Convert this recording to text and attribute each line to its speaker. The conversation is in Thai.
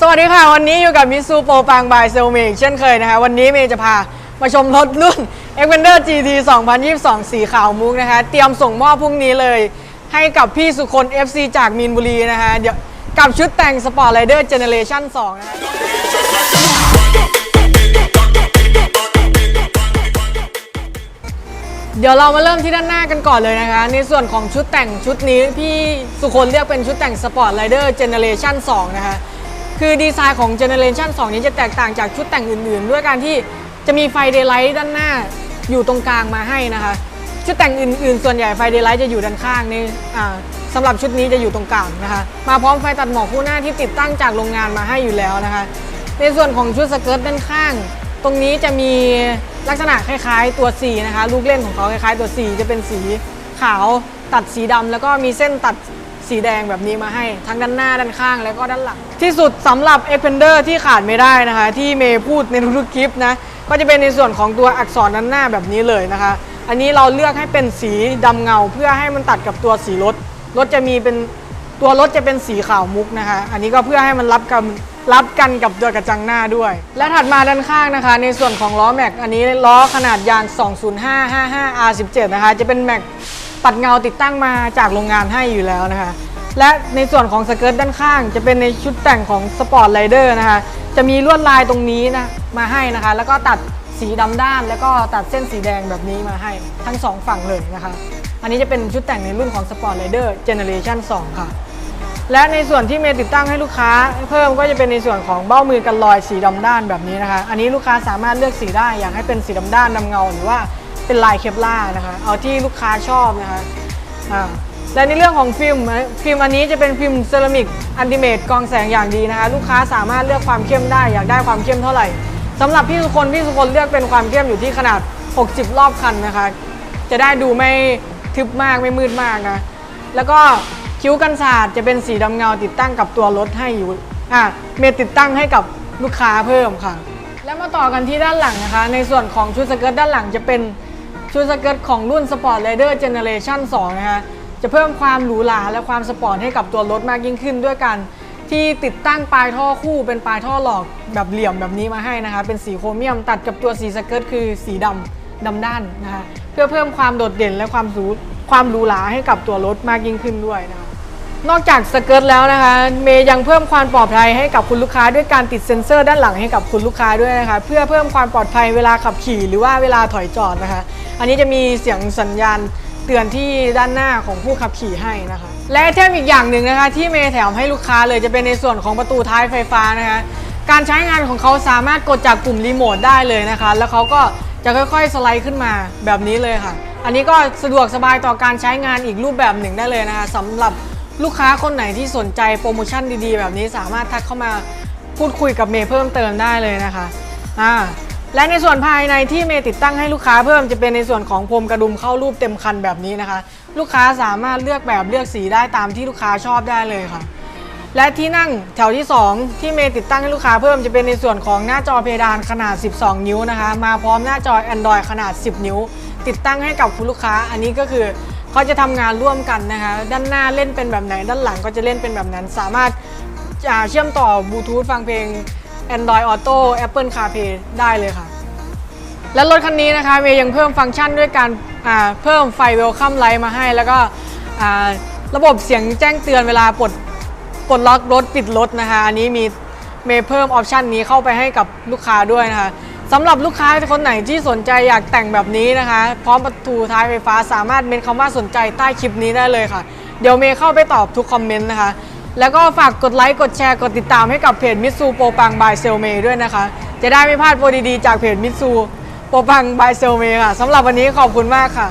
Speaker 1: สวัสดีค่ะ วันนี้อยู่กับมิซูโปรปังบายเซลเมกเช่นเคยนะคะ วันนี้เมย์จะพามาชมรถรุ่น e x p e n d e r GT 2022 สีขาวมุกนะคะ เตรียมส่งมอบพรุ่งนี้เลย ให้กับพี่สุคน FC จากมีนบุรีนะคะเดี๋ยวกับชุดแต่ง Sport Rider Generation 2 นะคะเดี๋ยวเรามาเริ่มที่ด้านหน้ากันก่อนเลยนะคะ ในส่วนของชุดแต่งชุดนี้พี่สุคนเรียกเป็นชุดแต่ง Sport Rider Generation 2 นะคะ คือดีไซน์ของ Generation 2นี้จะแตกต่างจากชุดแต่งอื่นๆ ด้วยการที่จะมีไฟเดย์ไลท์ด้านหน้าอยู่ตรงกลางมาให้นะคะ ชุดแต่งอื่นๆ ส่วนใหญ่ไฟเดย์ไลท์จะอยู่ด้านข้างนี่อ่าสำหรับชุดนี้จะอยู่ตรงกลางนะคะ มาพร้อมไฟตัดหมอกคู่หน้าที่ติดตั้งจากโรงงานมาให้อยู่แล้วนะคะ ในส่วนของชุดสเกิร์ตด้านข้าง ตรงนี้จะมีลักษณะคล้ายๆตัว C นะคะ ลูกเล่นของเขาคล้ายๆตัว C จะเป็นสีขาวตัดสีดำแล้วก็มีเส้นตัด สีแดงแบบนี้มาให้ ทั้งด้านหน้าด้านข้างแล้วก็ด้านหลัง ที่สุดสำหรับ e x p e n d e r ที่ขาดไม่ได้นะคะ ที่เมย์พูดในทุกๆคลิปนะก็จะเป็นในส่วนของตัวอักษรด้านหน้าแบบนี้เลยนะคะ อันนี้เราเลือกให้เป็นสีดำเงา เพื่อให้มันตัดกับตัวสีรถรถจะมีเป็นตัวรถจะเป็นสีขาวมุกนะคะ อันนี้ก็เพื่อให้มันรับกันรับกันกับตัวกระจังหน้าด้วย และถัดมาด้านข้างนะคะ ในส่วนของล้อแม็ก อันนี้ล้อขนาดยาง 20555 R17 นะคะ จะเป็นแม็ก ปัดเงาติดตั้งมาจากโรงงานให้อยู่แล้วนะคะ และในส่วนของสเกิร์ตด้านข้าง จะเป็นในชุดแต่งของสปอร์ตไรเดอร์นะคะ จะมีลวดลายตรงนี้นะมาให้นะคะ แล้วก็ตัดสีดำด้าน แล้วก็ตัดเส้นสีแดงแบบนี้มาให้ทั้งสองฝั่งเลยนะคะ อันนี้จะเป็นชุดแต่งในรุ่นของ Sport Rider Generation 2ค่ะ และในส่วนที่เมย์ติดตั้งให้ลูกค้า เพิ่มก็จะเป็นในส่วนของเบ้ามือกันรอยสีดำด้านแบบนี้นะคะ อันนี้ลูกค้าสามารถเลือกสีได้อยากให้เป็นสีดำด้านดำเงาหรือว่า เป็นลายเคปล่านะคะ เอาที่ลูกค้าชอบนะคะอ่าและในเรื่องของฟิล์มฟิล์มอันนี้จะเป็นฟิล์มเซรามิกอันติเมตกองแสงอย่างดีนะคะ ลูกค้าสามารถเลือกความเข้มได้อยากได้ความเข้มเท่าไหร่สำหรับพี่สุคนพี่สุคนเลือกเป็นความเข้มอยู่ที่ขนาด 60 รอบคันนะคะ จะได้ดูไม่ทึบมากไม่มืดมากนะแล้วก็คิ้วกันศาสตร์จะเป็นสีดำเงาติดตั้งกับตัวรถให้อยู่อะเมย์ติดตั้งให้กับลูกค้าเพิ่มค่ะ แล้วมาต่อกันที่ด้านหลังนะคะ ในส่วนของชุดสเกิร์ตด้านหลังจะเป็น ชุดสเกิร์ตของรุ่น Sport Rider Generation 2 นะฮะ จะเพิ่มความหรูหราและความสปอร์ตให้กับตัวรถมากยิ่งขึ้นด้วยกัน ที่ติดตั้งปลายท่อคู่เป็นปลายท่อหลอกแบบเหลี่ยมแบบนี้มาให้นะคะ เป็นสีโครเมียมตัดกับตัวสีสเกิร์ตคือสีดำดำด้านนะคะเพื่อเพิ่มความโดดเด่นและความสูความหรูหราให้กับตัวรถมากยิ่งขึ้นด้วยนะคะ นอกจากสเกิร์ตแล้วนะคะ เมย์ยังเพิ่มความปลอดภัยให้กับคุณลูกค้าด้วยการติดเซ็นเซอร์ด้านหลังให้กับคุณลูกค้าด้วยนะคะ เพื่อเพิ่มความปลอดภัยเวลาขับขี่หรือว่าเวลาถอยจอดนะคะ อันนี้จะมีเสียงสัญญาณเตือนที่ด้านหน้าของผู้ขับขี่ให้นะคะ และเทมอีกอย่างหนึ่งนะคะ ที่เมย์แถมให้ลูกค้าเลยจะเป็นในส่วนของประตูท้ายไฟฟ้านะคะ การใช้งานของเขาสามารถกดจากปุ่มรีโมทได้เลยนะคะ แล้วเขาก็จะค่อยๆสไลด์ขึ้นมาแบบนี้เลยค่ะ อันนี้ก็สะดวกสบายต่อการใช้งานอีกรูปแบบหนึ่งได้เลยนะคะสำหรับ ลูกค้าคนไหนที่สนใจโปรโมชั่นดีๆ แบบนี้สามารถทักเข้ามาพูดคุยกับเมย์เพิ่มเติมได้เลยนะคะอ่าและในส่วนภายในที่เมย์ติดตั้งให้ลูกค้าเพิ่มจะเป็นในส่วนของพรมกระดุมเข้ารูปเต็มคันแบบนี้นะคะ ลูกค้าสามารถเลือกแบบเลือกสีได้ตามที่ลูกค้าชอบได้เลยค่ะ และที่นั่งแถวที่ 2 ที่เมย์ติดตั้งให้ลูกค้าเพิ่มจะเป็นในส่วนของหน้าจอเพดานขนาด 12 นิ้วนะคะ มาพร้อมหน้าจอ Android ขนาด 10 นิ้ว ติดตั้งให้กับคุณลูกค้าอันนี้ก็คือ เขาจะทำงานร่วมกันนะคะด้านหน้าเล่นเป็นแบบไหนด้านหลังก็จะเล่นเป็นแบบนั้น สามารถเชื่อมต่อบลูทูธฟังเพลง Android Auto Apple CarPlay ได้เลยค่ะ และรถคันนี้นะคะเมย์ยังเพิ่มฟังก์ชันด้วยการเพิ่มไฟเวลคัมไลท์มาให้ แล้วก็ระบบเสียงแจ้งเตือนเวลาปลดปลดล็อกรถปิดรถนะคะ อันนี้มีเมย์เพิ่มออปชันนี้เข้าไปให้กับลูกค้าด้วยนะคะ สำหรับลูกค้าคนไหนที่สนใจอยากแต่งแบบนี้นะคะ พร้อมประตูท้ายไฟฟ้าสามารถเมนคำว่าสนใจใต้คลิปนี้ได้เลยค่ะ เดี๋ยวเมย์เข้าไปตอบทุกคอมเมนต์นะคะ แล้วก็ฝากกดไลค์กดแชร์กดติดตามให้กับเพจมิสซูโปรปังบายเซลเมด้วยนะคะ จะได้ไม่พลาดโปรดีๆจากเพจมิสซูโปรปังบายเซลเมค่ะสำหรับวันนี้ขอบคุณมากค่ะ